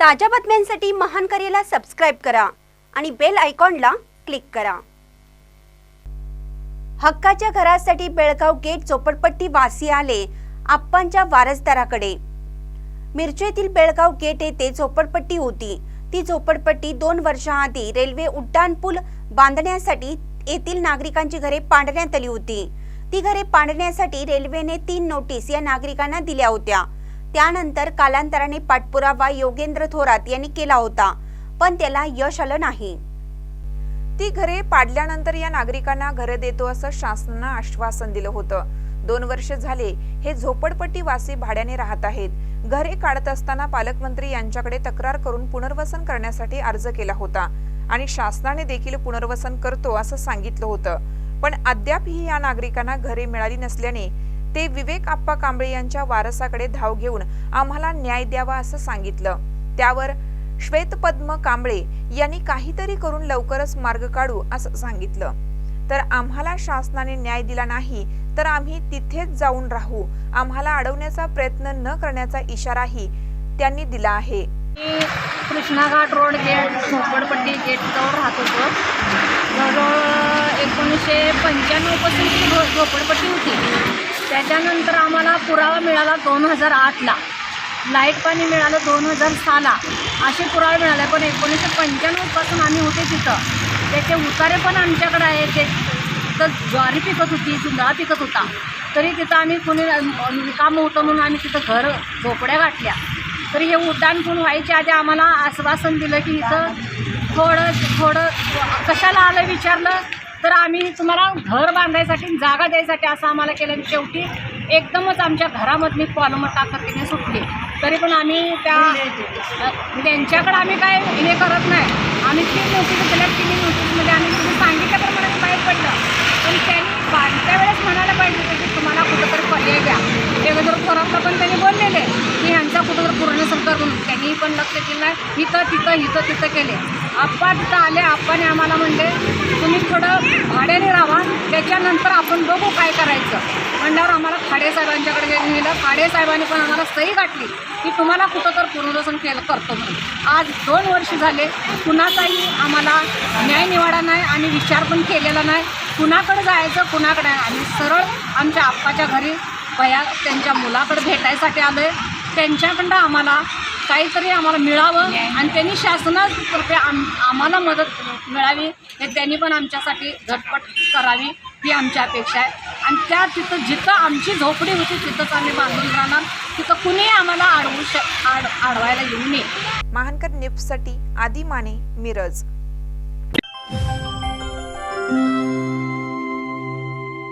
ताज्या बातम्यांसाठी महान करेला सबस्क्राईब करा आणि बेल आयकॉनला क्लिक करा. हक्काच्या घरासाठी बेळगाव गेट झोपडपट्टी वासी आले आप्पांच्या वारसदाराकडे. मिरची येथील बेळगाव गेट येथे झोपडपट्टी होती. ती झोपडपट्टी दोन वर्षाआधी रेल्वे उड्डाणपूल बांधण्यासाठी येथील नागरिकांची घरे पाडण्यात आली होती. ती घरे पाडण्यासाठी रेल्वेने तीन नोटीस या नागरिकांना दिल्या होत्या. त्यानंतर कालांतराने पाठपुरावा योगेंद्र थोरात यांनी केला होता पण त्याला यश आलं नाही. ती घरे पाडल्यानंतर या नागरिकांना घरे देतो असं शासनानं आश्वासन दिलं होतं. दोन वर्ष झाले हे झोपडपट्टी वासी भाड्याने राहत आहेत. घरे काढत असताना पालकमंत्री यांच्याकडे तक्रार करून पुनर्वसन करण्यासाठी अर्ज केला होता आणि शासनाने देखील पुनर्वसन करतो असं सांगितलं होतं. पण अद्यापही या नागरिकांना घरे मिळाली नसल्याने ते विवेक आप्पा कांबळे यांच्या वारसाकडे धाव घेऊन आम्हाला न्याय द्यावा असं सांगितलं. त्यावर श्वेतपद्म कांबळे यांनी काहीतरी करून लवकरच मार्ग काढू असं सांगितलं. तर आम्हाला शासनाने न्याय दिला नाही तर आम्ही तिथेच जाऊन राहू. आम्हाला अडवण्याचा प्रयत्न न करण्याचा इशाराही त्यांनी दिला आहे. मी कृष्णाघाट रोड गेट झोपडपट्टी गेटजवळ राहत होतो. जवळजवळ एकोणीसशे पंच्याण्णवपासून झोपडपट्टी होती. त्याच्यानंतर आम्हाला पुरावा मिळाला दोन हजार आठला. लाइट पाणी मिळालं दोन हजार सहाला. असे पुरावे मिळाले. पण एकोणीसशे पंच्याण्णवपासून आम्ही होते तिथं. त्याचे उतारे पण आमच्याकडे आहे ते तर ज्वारी पिकत होती जुंधळा पिकत होता. तरी तिथं आम्ही कुणी रिकामं होतं म्हणून आम्ही तिथं घर झोपड्या गाठल्या. तरी हे उड्डाणपूल व्हायच्या आधी आम्हाला आश्वासन दिलं की इथं थोडं थोडं कशाला आलं विचारलं? तर आम्ही तुम्हाला घर बांधायसाठी जागा द्यायसाठी असं आम्हाला केलं. आणि शेवटी एकदमच आमच्या घरामधली कॉलम ताकदीने सुटली. तरी पण आम्ही त्या त्यांच्याकडे आम्ही काय हे करत नाही. आम्ही तीन नोटीस दिल्या तिन्ही नोटीसमध्ये आम्ही तुम्ही सांगितल्याप्रमाणे ते बाहेर पडलं. पण त्यांनी बांधत्या वेळेस म्हणायला पाहिजे होतं की तुम्हाला कुठंतरी पर्याय द्या. देवेंद्र थोरातला पण त्यांनी बोललेले. की ह्यांचा कुठंतरी पूर्ण सरकार म्हणून त्यांनी पण लक्ष दिलं नाही. इथं तिथं इथं तिथं केले. आप्पा तिथं आले. आप्पाने आम्हाला म्हणले तुम्ही थोडं भाड्याने राहा त्याच्यानंतर आपण बघू काय करायचं. म्हणल्यावर आम्हाला खाडे साहेबांच्याकडे गेलं नेलं. खाडे साहेबांनी पण आम्हाला सही गाठली की तुम्हाला कुठं तर पुनर्वसन केलं करतो म्हणून. आज दोन वर्ष झाले कुणाचाही आम्हाला न्याय निवाडा नाही आणि विचार पण केलेला नाही. कुणाकडे जायचं कुणाकडे आणि आम्ही सरळ आमच्या आप्पाच्या घरी भया त्यांच्या मुलाकडे भेटायसाठी आलो आहे त्यांच्याकडं आम्हाला काहीतरी आम्हाला मिळावं आणि त्यांनी शासनातर्फे आम आम्हाला मदत मिळावी हे त्यांनी पण आमच्यासाठी झटपट करावी ही आमची अपेक्षा आहे. आणि त्या तिथं जिथं आमची झोपडी होती तिथंच आम्ही बांधून राहणार. तिथं कुणीही आम्हाला अडवू श आड अडवायला येऊ नये. महानकर निफ्टसाठी आदी माने मिरज.